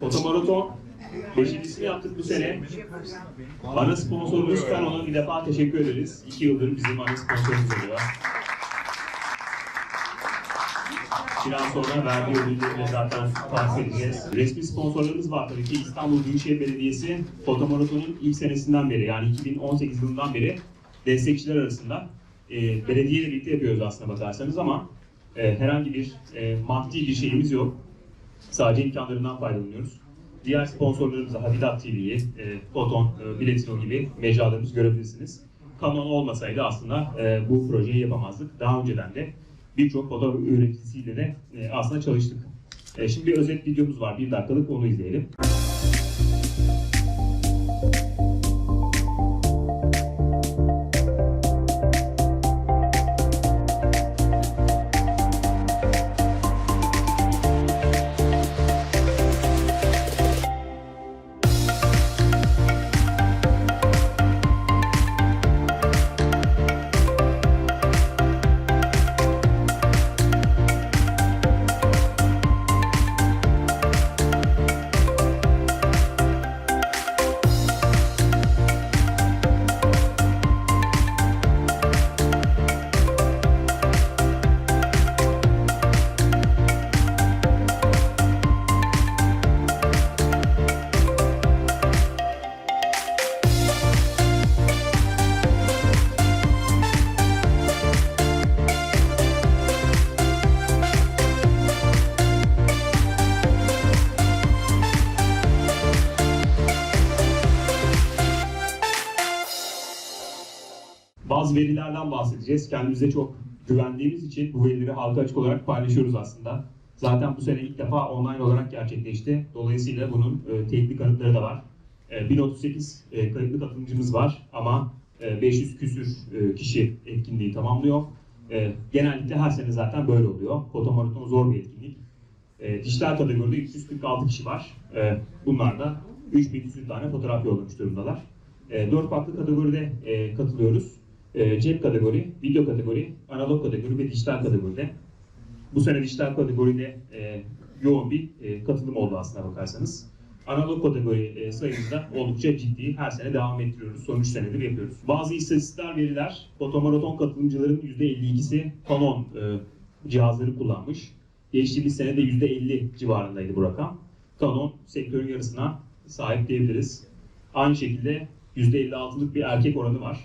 Fotomaraton beşincisini yaptık bu sene. Ana sponsorumuz Canon'a bir defa teşekkür ederiz. İki yıldır bizim ana sponsorumuz oluyor. Biraz sonra verdiği ödülleri zaten edeceğiz. Resmi sponsorlarımız var tabii ki İstanbul Büyükşehir Belediyesi Fotomaraton'un ilk senesinden beri yani 2018 yılından beri destekçiler arasında e, belediye ile birlikte yapıyoruz aslında bakarsanız ama e, herhangi bir e, maddi bir şeyimiz yok. Sadece imkanlarından faydalanıyoruz. Diğer sponsorlarımıza Habitat TV'yi, e, Foton, e, Biletino gibi mecralarımızı görebilirsiniz. Canon olmasaydı aslında e, bu projeyi yapamazdık. Daha önceden de birçok fotoğraf üreticisiyle de e, aslında çalıştık. E, şimdi bir özet videomuz var. Bir dakikalık onu izleyelim. Bazı verilerden bahsedeceğiz. Kendimize çok güvendiğimiz için bu verileri halka açık olarak paylaşıyoruz aslında. Zaten bu sene ilk defa online olarak gerçekleşti. Dolayısıyla bunun e, teknik kanıtları da var. E, 1038 e, kayıtlı katılımcımız var ama e, 500 küsür e, kişi etkinliği tamamlıyor. E, genellikle her sene zaten böyle oluyor. Fotomaraton zor bir etkinlik. E, dijital kategoride 346 kişi var. E, bunlar da 3100 tane fotoğraf yollamış durumdalar. E, 4 farklı kategoride e, katılıyoruz. E, cep kategori, video kategori, analog kategori ve dijital kategoride. Bu sene dijital kategoride e, yoğun bir e, katılım oldu aslına bakarsanız. Analog kategori e, sayımız da oldukça ciddi. Her sene devam ettiriyoruz. Son 3 senedir yapıyoruz. Bazı istatistikler, veriler, fotomaraton katılımcıların %52'si Canon e, cihazları kullanmış. Geçtiğimiz sene de %50 civarındaydı bu rakam. Canon sektörün yarısına sahip diyebiliriz. Aynı şekilde %56'lık bir erkek oranı var.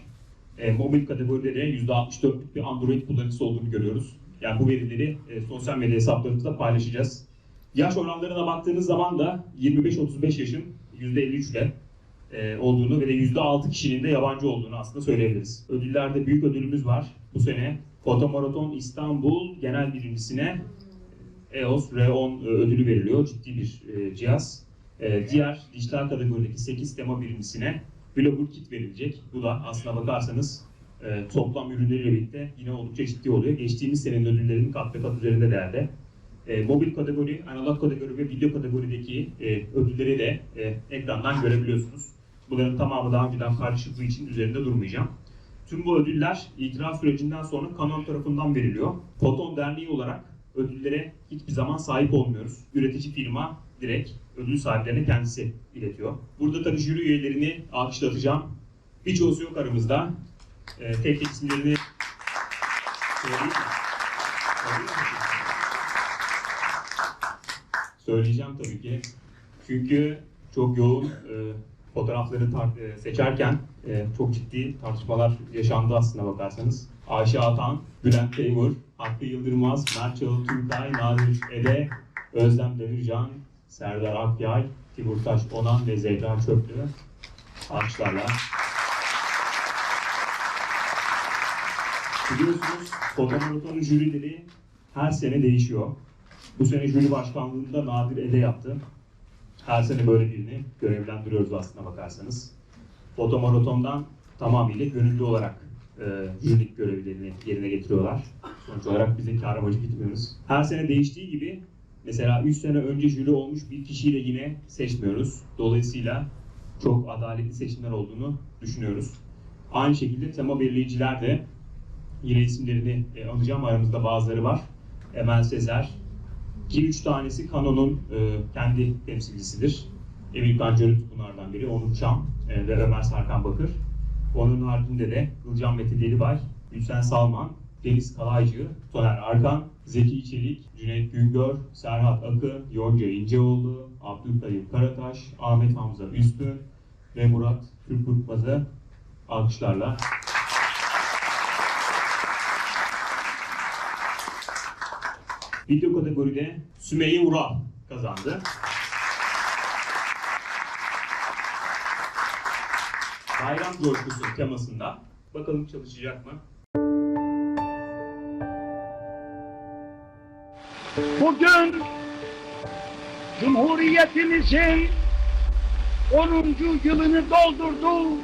E, mobil kategoride de %64'lük bir Android kullanıcısı olduğunu görüyoruz. Yani bu verileri e, sosyal medya hesaplarımızda paylaşacağız. Yaş oranlarına baktığınız zaman da 25-35 yaşın %53 ile e, olduğunu ve de %6 kişinin de yabancı olduğunu aslında söyleyebiliriz. Ödüllerde büyük ödülümüz var bu sene. Fotomaraton İstanbul genel birincisine EOS R10 ödülü veriliyor. Ciddi bir e, cihaz. E, diğer dijital kategorideki 8 tema birincisine Blogger Kit verilecek. Bu da aslına bakarsanız e, toplam ürünleriyle birlikte yine oldukça ciddi oluyor. Geçtiğimiz senenin ödüllerinin kat ve kat üzerinde değerde. E, mobil kategori, analog kategori ve video kategorideki e, ödülleri de e, ekrandan görebiliyorsunuz. Bunların tamamı daha önceden paylaşıldığı için üzerinde durmayacağım. Tüm bu ödüller itiraf sürecinden sonra Canon tarafından veriliyor. Foton Derneği olarak ödüllere hiçbir zaman sahip olmuyoruz. Üretici firma direkt ödül sahiplerine kendisi iletiyor. Burada tabii jüri üyelerini alkışlatacağım. Birçoğusu yok aramızda. Ee, tek tek isimlerini? Söyleyeceğim tabii ki. Çünkü çok yoğun e, fotoğrafları e, seçerken e, çok ciddi tartışmalar yaşandı aslına bakarsanız. Ayşe Atan, Bülent Teymur, Hakkı Yıldırmaz, Mert Çağıl Türkay, Nadir Ede, Özlem Demircan, Serdar Akyay, Timur Onan ve Zehra Çöplü. Alkışlarla. Biliyorsunuz fotomaraton jürileri her sene değişiyor. Bu sene jüri başkanlığında Nadir Ede yaptı. Her sene böyle birini görevlendiriyoruz aslına bakarsanız. Fotomaratondan tamamıyla gönüllü olarak e, jürilik görevlerini yerine getiriyorlar. Sonuç olarak bize kar amacı gitmiyoruz. Her sene değiştiği gibi mesela 3 sene önce jüri olmuş bir kişiyi de yine seçmiyoruz. Dolayısıyla çok adaletli seçimler olduğunu düşünüyoruz. Aynı şekilde tema belirleyiciler de yine isimlerini e, alacağım aramızda bazıları var. Emel Sezer, Ki üç tanesi Canon'un e, kendi temsilcisidir. Emir Kancarut bunlardan biri, Onur Çam e, ve Ömer Sarkan Bakır. Onun haricinde de Gülcan Mete Delibay, Gülsen Salman, Deniz Kalaycı, Soner Arkan, Zeki Çelik, Cüneyt Güngör, Serhat Akı, Yonca İnceoğlu, Abdülkadir Karataş, Ahmet Hamza Üstün ve Murat Türkbükmaz'ı alkışlarla Video kategoride Sümeyye Ural kazandı. Bayram coşkusu temasında. Bakalım çalışacak mı? Bugün Cumhuriyetimizin 10. yılını doldurdu.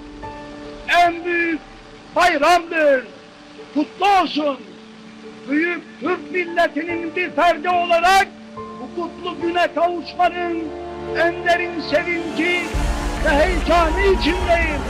En büyük bayramdır. Kutlu olsun. Büyük Türk milletinin bir ferdi olarak bu kutlu güne kavuşmanın en derin sevinci ve heyecanı içindeyim.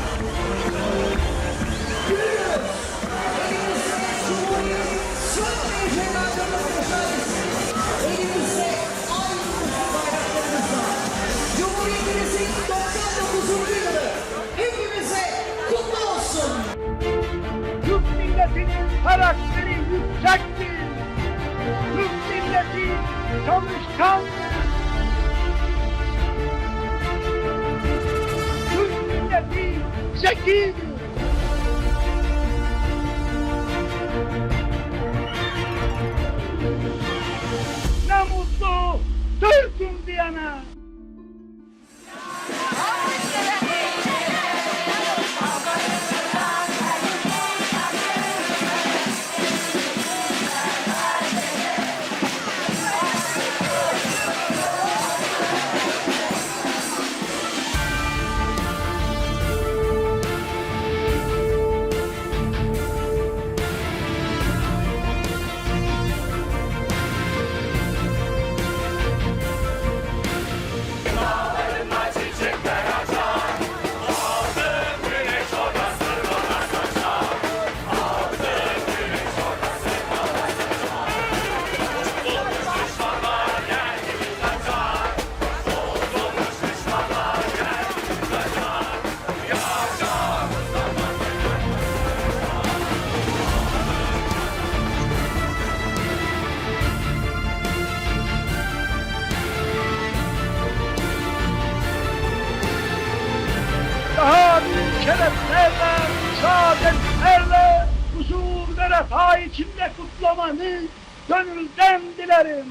İçinde kutlamanı gönülden dilerim.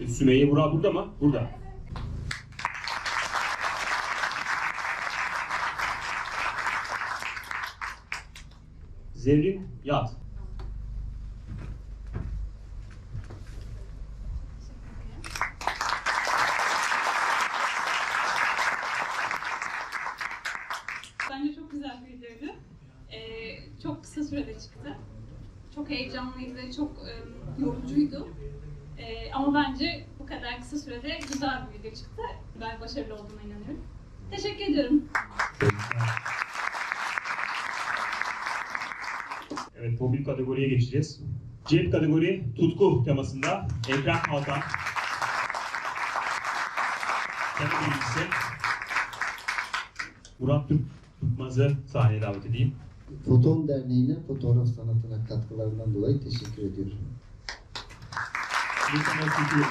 E, Sümeyye Ural burada mı? Burada. Zerrin Yat. Bence çok güzel bir videoydu. Ee, çok kısa sürede çıktı. Çok heyecanlıydı çok yorucuydu. Ama bence bu kadar kısa sürede güzel bir video çıktı. Ben başarılı olduğuma inanıyorum. Teşekkür ediyorum. Evet, mobil kategoriye geçeceğiz. Cep kategori tutku temasında Ekrem Hakan. Tema birincisi Murat Türk Tutmaz'ı sahneye davet edeyim. Foton Derneği'ne fotoğraf sanatına katkılarından dolayı teşekkür ediyorum. Bir.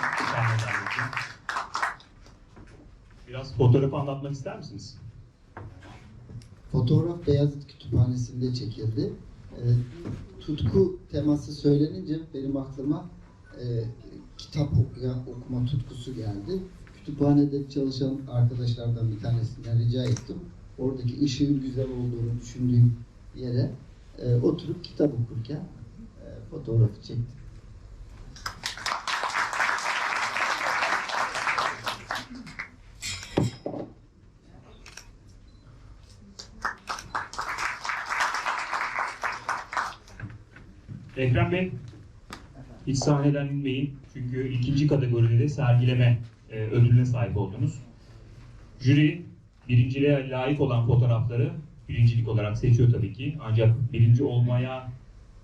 Biraz fotoğrafı anlatmak ister misiniz? Fotoğraf Beyazıt Kütüphanesi'nde çekildi. Ee, tutku teması söylenince benim aklıma e, kitap okuyan, okuma tutkusu geldi. Kütüphanede çalışan arkadaşlardan bir tanesinden rica ettim. Oradaki ışığın güzel olduğunu düşündüğüm yere e, oturup kitap okurken e, fotoğrafı çektim. Ekrem Bey, hiç sahneden inmeyin. Çünkü ikinci kategoride de sergileme e, ödülüne sahip oldunuz. Jüri birinciliğe layık olan fotoğrafları birincilik olarak seçiyor tabii ki. Ancak birinci olmaya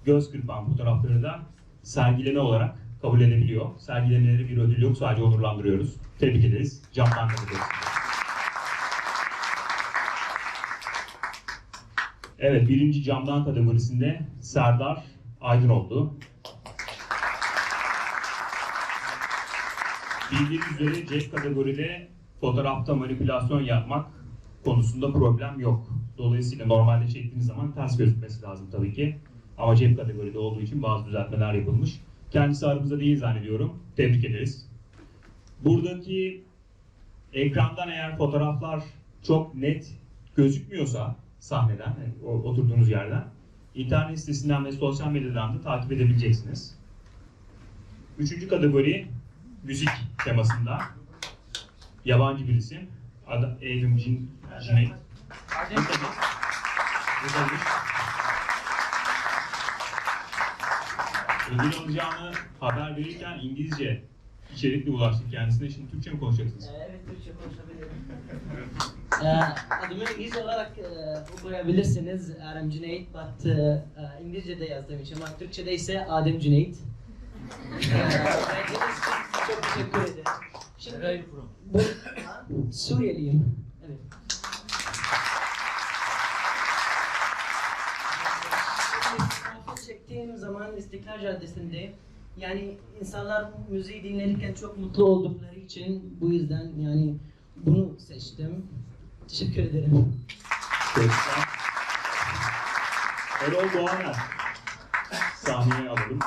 göz kırpan fotoğrafları da sergileme olarak kabul edebiliyor. Sergilemeleri bir ödül yok, sadece onurlandırıyoruz. Tebrik ederiz. Camdan kategorisi. Evet, birinci camdan kategorisinde Serdar Aydın oldu. Bildiğiniz üzere cep kategoride fotoğrafta manipülasyon yapmak konusunda problem yok. Dolayısıyla normalde çektiğiniz zaman ters gözükmesi lazım tabii ki. Ama cep kategoride olduğu için bazı düzeltmeler yapılmış. Kendisi aramızda değil zannediyorum. Tebrik ederiz. Buradaki ekrandan eğer fotoğraflar çok net gözükmüyorsa sahneden, yani oturduğunuz yerden, internet sitesinden ve sosyal medyadan da takip edebileceksiniz. Üçüncü kategori müzik temasında yabancı bir isim. Adam Jin, Ödül alacağını haber verirken İngilizce içerikli ulaştık kendisine. Şimdi Türkçe mi konuşacaksınız? Evet, Türkçe konuşabilirim. Ee, adımı İngilizce olarak e, okuyabilirsiniz. Adem Cüneyt, but e, e, İngilizce'de yazdığım için ama Türkçe'de ise Adem Cüneyt. Ee, çok teşekkür ederim. Şimdi, bu? Suriyeliyim. Çektiğim zaman İstiklal Caddesi'nde yani insanlar müziği dinlerken çok mutlu oldukları için bu yüzden yani bunu seçtim. Teşekkür ederim. Teşekkürler. Erol Doğaner. Sahneye alalım.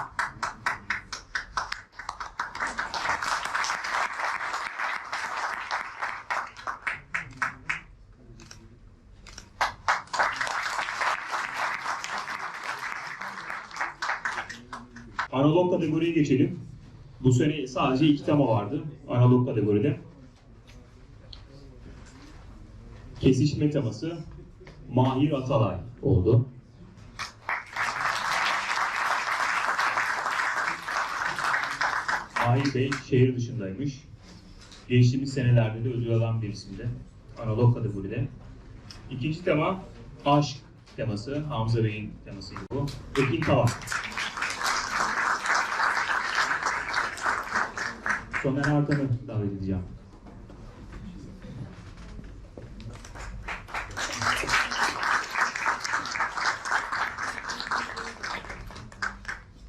Analog kategoriye geçelim. Bu sene sadece iki tema vardı analog kategoride. Kesişme teması Mahir Atalay oldu. Mahir Bey şehir dışındaymış. Geçtiğimiz senelerde de ödül alan bir isimdi. Analog kategoride. İkinci tema aşk teması. Hamza Bey'in temasıydı bu. Ekin Kavak. Soner Hakan'ı davet edeceğim.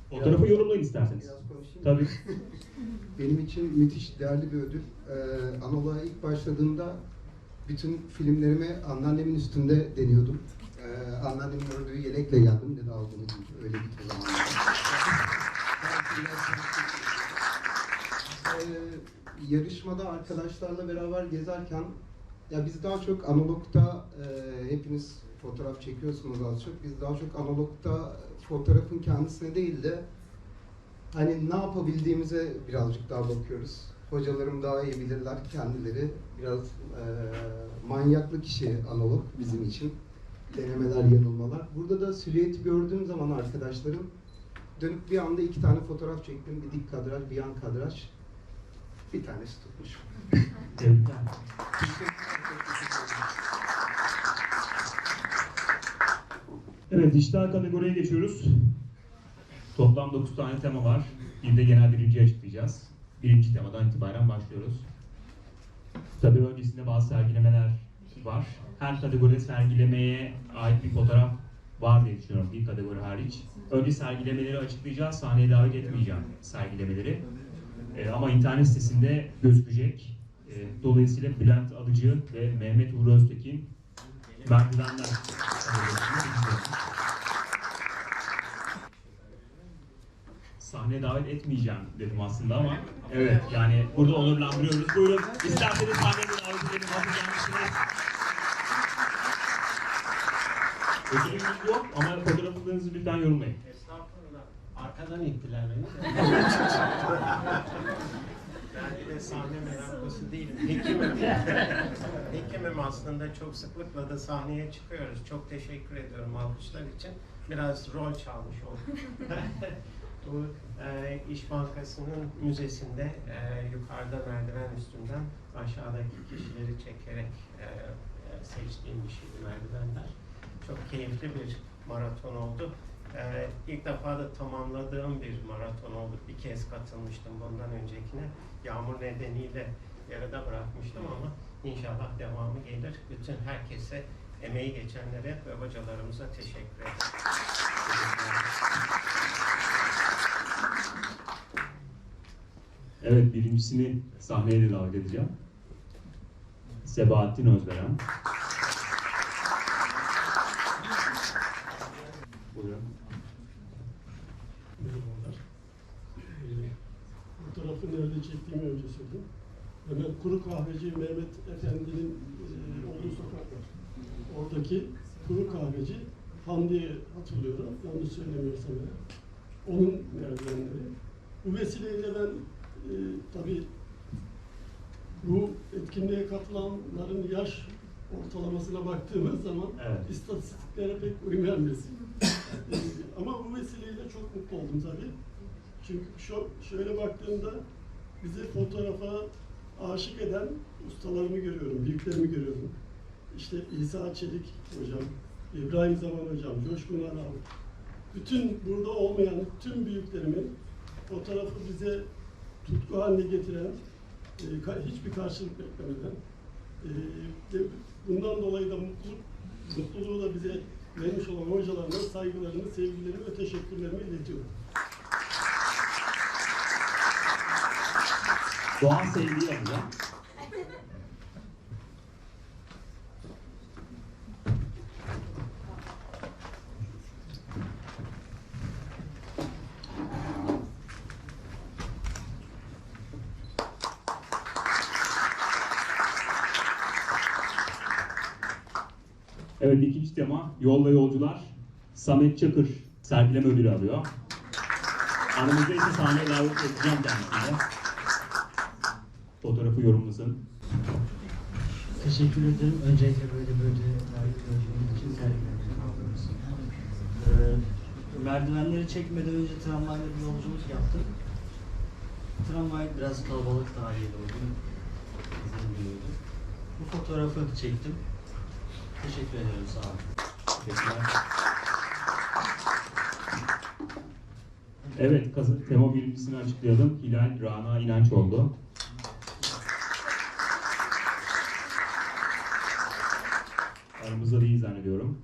Fotoğrafı yorumlayın isterseniz. Tabii. Benim için müthiş değerli bir ödül. Ee, Anadolu'ya ilk başladığımda bütün filmlerimi anneannemin üstünde deniyordum. Ee, anneannemin ördüğü yelekle geldim dedi al bunu giy. Öyle gitti o Ee, yarışmada arkadaşlarla beraber gezerken ya biz daha çok analogta e, hepiniz fotoğraf çekiyorsunuz az çok. Biz daha çok analogta fotoğrafın kendisine değil de hani ne yapabildiğimize birazcık daha bakıyoruz. Hocalarım daha iyi bilirler kendileri. Biraz eee manyaklık işi analog bizim için. Denemeler, yanılmalar. Burada da silüeti gördüğüm zaman arkadaşlarım dönüp bir anda iki tane fotoğraf çektim. Bir dik kadraj, bir yan kadraj. Bir tanesi tutmuş. Evet, dijital kategoriye geçiyoruz. Toplam 9 tane tema var. Bir de genel birinci açıklayacağız. Birinci temadan itibaren başlıyoruz. Tabii öncesinde bazı sergilemeler var. Her kategoride sergilemeye ait bir fotoğraf var diye düşünüyorum bir kategori hariç. Önce sergilemeleri açıklayacağız. Sahneye davet etmeyeceğim sergilemeleri. Ee, ama internet sitesinde gözükecek. Ee, dolayısıyla Bülent Alıcı ve Mehmet Uğur Öztekin merdivenler Sahneye davet etmeyeceğim dedim aslında ama evet yani burada onurlandırıyoruz. Buyurun isterseniz sahneye davet edelim. Ödülümüz yok ama fotoğraflarınızı lütfen yorumlayın. Arkadan ittiler beni. ben de sahne meraklısı değilim. Hekimim. Hekimim aslında. Çok sıklıkla da sahneye çıkıyoruz. Çok teşekkür ediyorum alkışlar için. Biraz rol çalmış oldum. Bu e, İş Bankası'nın müzesinde e, yukarıda merdiven üstünden aşağıdaki kişileri çekerek e, e, seçtiğim bir şeydi merdivenler. Çok keyifli bir maraton oldu. Ee, ilk defa da tamamladığım bir maraton oldu. Bir kez katılmıştım bundan öncekine. Yağmur nedeniyle yarıda bırakmıştım ama inşallah devamı gelir. Bütün herkese, emeği geçenlere ve hocalarımıza teşekkür ederim. Evet birincisini sahneye de davet edeceğim. Sebahattin Özveren. Buyurun. Merhabalar. Ee, fotoğrafı nerede çektiğimi önce söyleyeyim. Hemen Kuru Kahveci Mehmet Efendi'nin e, olduğu sokak var. Oradaki Kuru Kahveci Hamdi'yi hatırlıyorum. Yanlış söylemiyorsam eğer. Onun merdivenleri. Bu vesileyle ben e, tabii bu etkinliğe katılanların yaş ortalamasına baktığımız zaman Evet. istatistiklere pek uymayan nesil. Ee, Ama bu vesileyle çok mutlu oldum tabii. Çünkü şu, şöyle baktığımda bizi fotoğrafa aşık eden ustalarımı görüyorum, büyüklerimi görüyorum. İşte İsa Çelik hocam, İbrahim Zaman hocam, Coşkun Aral. Bütün burada olmayan tüm büyüklerimin fotoğrafı bize tutku haline getiren, e, hiçbir karşılık beklemeden, e, bundan dolayı da mutluluk, mutluluğu da bize vermiş olan hocalarıma saygılarımı, sevgilerimi ve teşekkürlerimi iletiyorum. Doğan Sevgi'yi alacağım. Evet ikinci tema Yol ve Yolcular. Samet Çakır sergileme ödülü alıyor. Aramızda ise sahneye davet edeceğim kendisine. Fotoğrafı yorumlasın. Teşekkür ederim. Öncelikle böyle böyle layık gördüğünüz için sergilerinizi. Ee, merdivenleri çekmeden önce tramvayla bir yolculuk yaptık. Tramvay biraz kalabalık haliyle o gün izleniyordu. Bu fotoğrafı çektim. Teşekkür ederim. Sağ olun. Teşekkürler. Evet, kazı- tema birincisini açıklayalım. Hilal Rana İnanç oldu. Aramızda zannediyorum.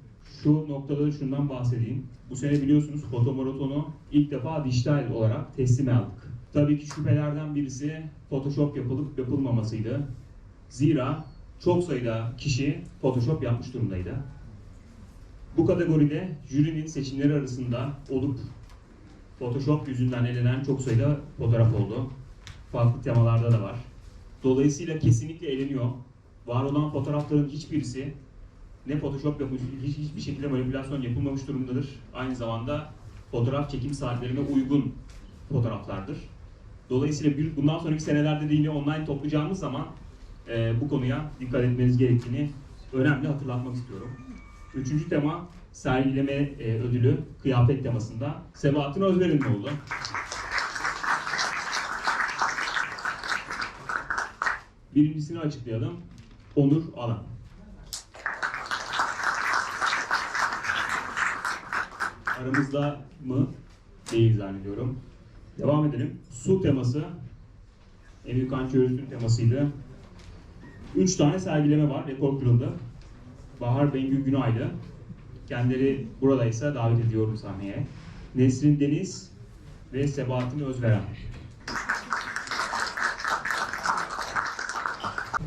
Şu noktada da şundan bahsedeyim. Bu sene biliyorsunuz fotomaratonu ilk defa dijital olarak teslim aldık. Tabii ki şüphelerden birisi Photoshop yapılıp yapılmamasıydı. Zira çok sayıda kişi Photoshop yapmış durumdaydı. Bu kategoride jürinin seçimleri arasında olup Photoshop yüzünden elenen çok sayıda fotoğraf oldu. Farklı temalarda da var. Dolayısıyla kesinlikle eleniyor. Var olan fotoğrafların hiçbirisi ne Photoshop yapılmış, hiç, hiçbir şekilde manipülasyon yapılmamış durumdadır. Aynı zamanda fotoğraf çekim saatlerine uygun fotoğraflardır. Dolayısıyla bir, bundan sonraki senelerde de yine online toplayacağımız zaman e, bu konuya dikkat etmeniz gerektiğini önemli hatırlatmak istiyorum. Üçüncü tema sergileme e, ödülü kıyafet temasında Sebahattin Özver'in oldu. Birincisini açıklayalım. Onur Alan. Aramızda mı? Değil zannediyorum. Devam edelim. Su teması. Emirkan Çörüs'ün temasıydı. Üç tane sergileme var. Rekor kırıldı. Bahar Bengü Günaylı. Kendileri buradaysa davet ediyorum sahneye. Nesrin Deniz ve Sebahattin Özveren.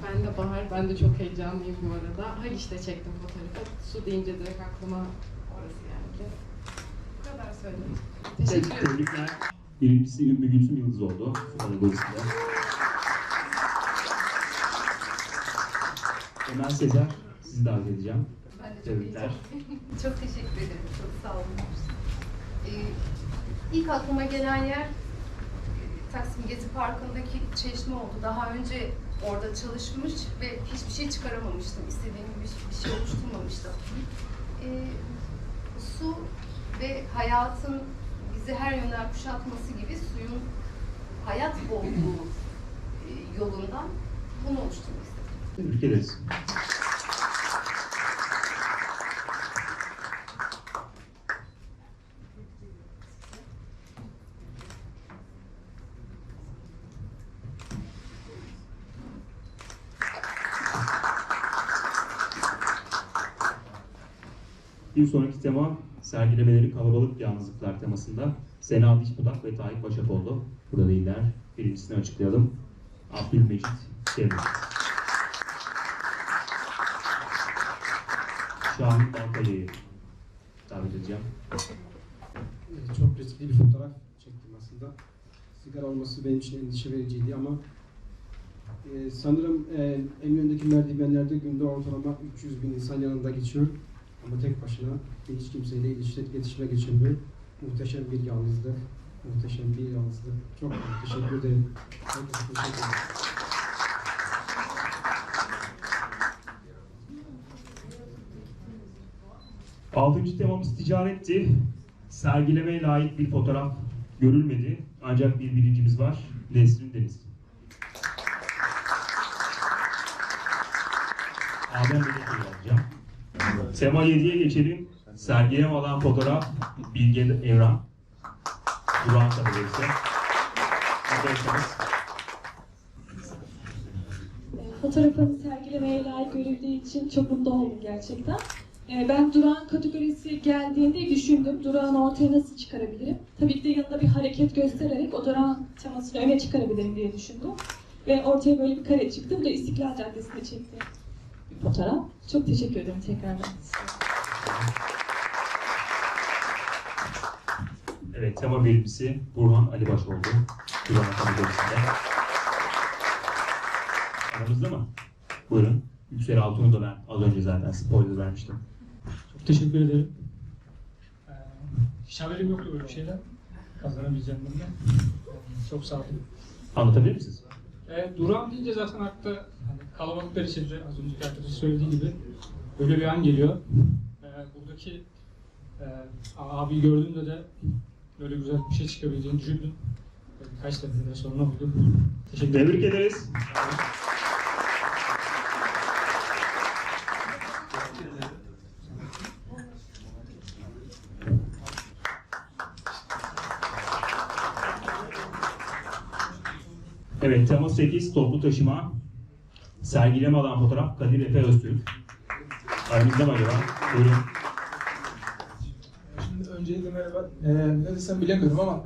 Ben de Bahar, ben de çok heyecanlıyım bu arada. Haliç'te çektim fotoğrafı. Su deyince direkt aklıma orası geldi. Söyledim. Teşekkür ederim. Tebrikler. Birincisi Ümmü Gülsüm Yıldız oldu. Su kategorisinde. Emel Sezer, sizi davet edeceğim. Ben de çok Tebrikler. çok teşekkür ederim. Çok sağ olun. Ee, ilk aklıma gelen yer e, Taksim Gezi Parkı'ndaki çeşme oldu. Daha önce orada çalışmış ve hiçbir şey çıkaramamıştım. İstediğim gibi bir, bir şey oluşturmamıştım. Ee, su ve hayatın bizi her yönden kuşatması gibi suyun hayat olduğu e, yolundan bunu oluşturmak istedim. Ülkeniz. Bir sonraki tema sergilemeleri kalabalık yalnızlıklar temasında Sena Dişbudak ve Tayyip Başapoğlu. Burada değiller. Birincisini açıklayalım. Abdülmecit Çevre. Şahin Balkaya'yı davet edeceğim. Çok riskli bir fotoğraf çektim aslında. Sigara olması benim için endişe vericiydi ama e, sanırım e, Eminönü'ndeki merdivenlerde günde ortalama 300 bin insan yanında geçiyor. Ama tek başına hiç kimseyle iletişime geçemiyor. Muhteşem bir yalnızlık. Muhteşem bir yalnızlık. Çok teşekkür ederim. Çok teşekkür ederim. Altıncı temamız ticaretti. Sergilemeye layık bir fotoğraf görülmedi. Ancak bir birincimiz var. Nesrin Deniz. Adem Melek'i alacağım. Tema 7'ye geçelim. Sergileme alan fotoğraf Bilge Evran. Duran kategorisi. Hazırsanız. Fotoğrafın sergilemeye layık görüldüğü için çok mutlu oldum gerçekten. Ee, Ben Duran kategorisi geldiğinde düşündüm. Durağını ortaya nasıl çıkarabilirim? Tabii ki de yanında bir hareket göstererek o Duran temasını öne çıkarabilirim diye düşündüm. Ve ortaya böyle bir kare çıktı. Bu da İstiklal Caddesi'nde çektiğim bir fotoğraf. Çok teşekkür ederim tekrardan. Evet, tema birincisi Burhan Alibaş oldu. Duran kategorisinde. Aramızda mı? Buyurun. Yüksel Altun'u da ben az önce zaten spoiler vermiştim. Çok teşekkür ederim. Ee, hiç haberim yoktu böyle bir şeyden. Kazanabileceğim bundan. Çok sağ olun. Anlatabilir misiniz? Ee, Duran deyince zaten akla hani kalabalıklar içinde az önceki arkadaşın söylediği gibi böyle bir an geliyor. Ee, buradaki e, abi gördüğümde de böyle güzel bir şey çıkabileceğini düşündüm. Ve Birkaç dakika sonra oldu. Teşekkür ederim. Tebrik ederiz. Evet, tema 8 toplu taşıma. Sergileme alan fotoğraf Kadir Efe Öztürk. Aramızda mı acaba? Buyurun. Şimdi öncelikle merhaba. Ee, ne desem bilemiyorum ama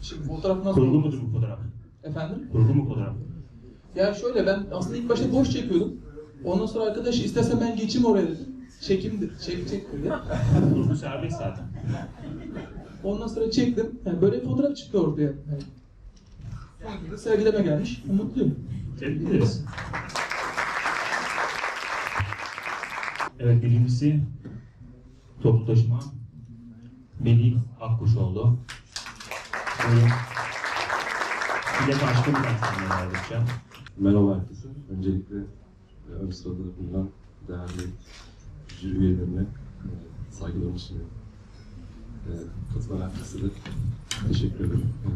şimdi fotoğraf nasıl Kurgu mudur bu fotoğraf? Efendim? Kurgu mu fotoğraf? Ya şöyle ben aslında ilk başta boş çekiyordum. Ondan sonra arkadaş istersen ben geçeyim oraya dedi. Çekimdir. Çek çek dedi. Kurgu serbest zaten. Ondan sonra çektim. Yani böyle bir fotoğraf çıktı ortaya. Yani. Sonunda da sergileme gelmiş. Mutluyum. Tebrik ederiz. Evet birincisi toplu taşıma Melih Akkuş oldu. Buyurun. Bir de başka bir derslerine vereceğim. Merhaba herkese. Öncelikle e, ön sırada bulunan değerli jüri üyelerine e, saygılarımı sunuyorum. E, katılan herkese de teşekkür ederim. E,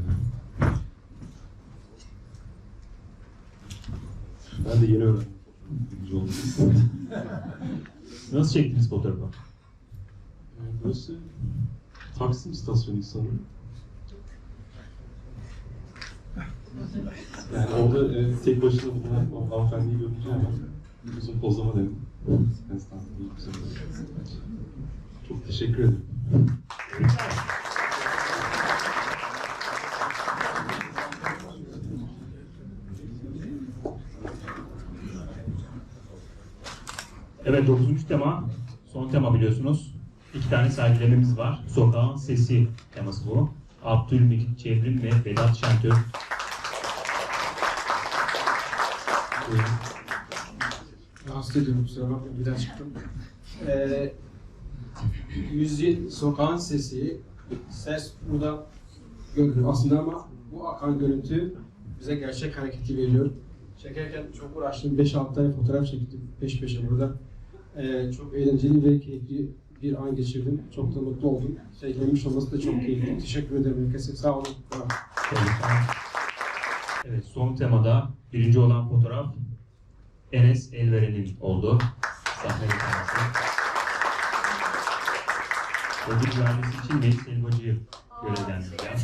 ben de yeni öğrendim. Nasıl çektiniz fotoğrafı? Burası Taksim istasyonu sanırım. Yani orada e, tek başına bulunan o hanımefendiyi görünce hemen uzun pozlama dedim. Oldu. Çok teşekkür ederim. Evet 9. tema. Son tema biliyorsunuz. İki tane sergilememiz var. Sokağın Sesi teması bu. Abdülmecit Çevrim ve Vedat Şentürk. Rahatsız ediyorum kusura bakmayın bir daha çıktım. Ee, yüzyıl sokağın sesi, ses burada görünür aslında ama bu akan görüntü bize gerçek hareketi veriyor. Çekerken çok uğraştım. 5-6 tane fotoğraf çektim peş peşe burada. Ee, çok eğlenceli ve keyifli bir an geçirdim. Çok da mutlu oldum. Sergilenmiş olması da çok keyifli. Teşekkür ederim herkese. Sağ olun. Evet son temada birinci olan fotoğraf Enes Elveren'in oldu. Sahne teması. Ödül vermesi için Melis Elbacı'yı görevlendireceğim.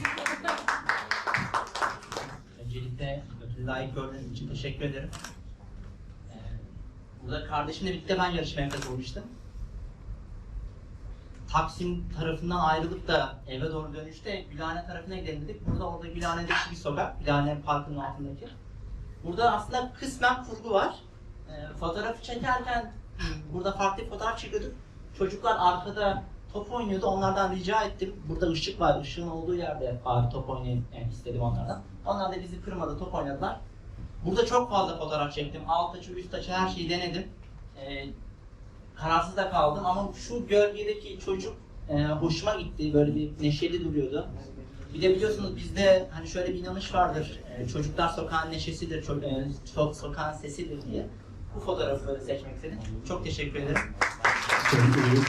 Öncelikle ödülü layık gördüğünüz için teşekkür ederim. Burada kardeşimle birlikte ben yarışmaya katılmıştım. Taksim tarafından ayrılıp da eve doğru dönüşte Gülhane tarafına gidelim dedik. Burada orada Gülhane'deki bir sokak, Gülhane Parkı'nın altındaki. Burada aslında kısmen kurgu var. Ee, fotoğrafı çekerken hmm, burada farklı fotoğraf çekiyorduk. Çocuklar arkada top oynuyordu. Onlardan rica ettim. Burada ışık var. Işığın olduğu yerde bari top oynayın yani istedim onlardan. Onlar da bizi kırmadı. Top oynadılar. Burada çok fazla fotoğraf çektim. Alt açı, üst açı her şeyi denedim. Ee, kararsız da kaldım ama şu gölgedeki çocuk e, hoşuma gitti. Böyle bir neşeli duruyordu. Bir de biliyorsunuz bizde hani şöyle bir inanış vardır. e, çocuklar sokağın neşesidir, ço- e, so- sokağın sesidir diye. Bu fotoğrafı böyle seçmek istedim. Çok teşekkür ederim. Tebrik ediyoruz.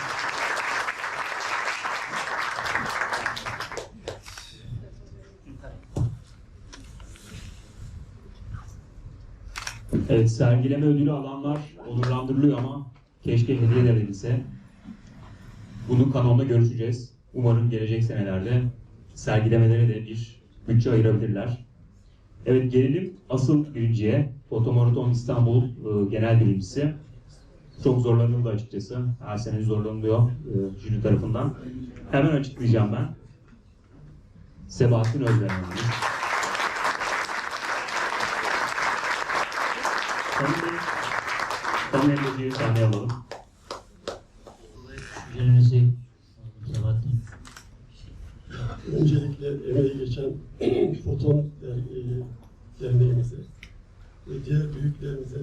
Evet, sergileme ödülü alanlar onurlandırılıyor ama keşke hediye de verilse. Bunu kanonda görüşeceğiz. Umarım gelecek senelerde sergilemelere de bir bütçe ayırabilirler. Evet, gelelim asıl birinciye. Fotomaraton İstanbul e, genel birincisi. Çok zorlanıldı açıkçası. Her sene zorlanılıyor e, jüri tarafından. Hemen açıklayacağım ben. Sebahattin Özden Hanım. Tanrı Bey'i sahneye alalım. Düşüncelerinizi. Öncelikle emeği geçen Foton Derneği, Derneğimize ve diğer büyüklerimize,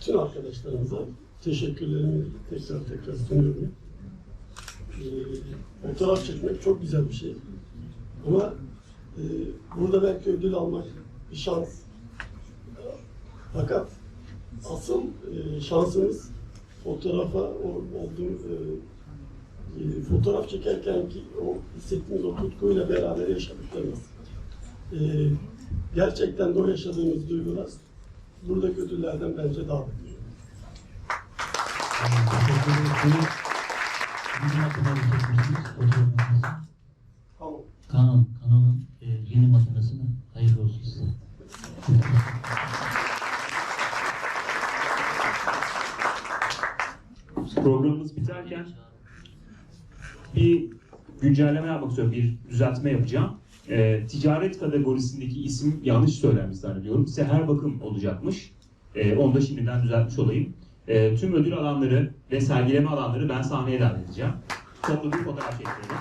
bütün arkadaşlarımıza teşekkürlerimi tekrar tekrar sunuyorum. Ee, fotoğraf çekmek çok güzel bir şey. Ama e, burada belki ödül almak bir şans. Fakat asıl e, şansımız fotoğrafa o, olduğum e, e, fotoğraf çekerken ki o hissettiğimiz o tutkuyla beraber yaşadıklarımız. E, gerçekten de o yaşadığımız duygular buradaki ödüllerden bence daha büyük bir çekmişsiniz fotoğrafınızı. Tamam. Canon, Canon'un e, yeni makinesine hayırlı olsun size. Programımız biterken bir güncelleme yapmak istiyorum, bir düzeltme yapacağım. Ee, ticaret kategorisindeki isim yanlış söylenmiş zannediyorum. Seher Bakım olacakmış. Ee, onu da şimdiden düzeltmiş olayım. Ee, tüm ödül alanları ve sergileme alanları ben sahneye davet edeceğim. Toplu bir fotoğraf çektirelim.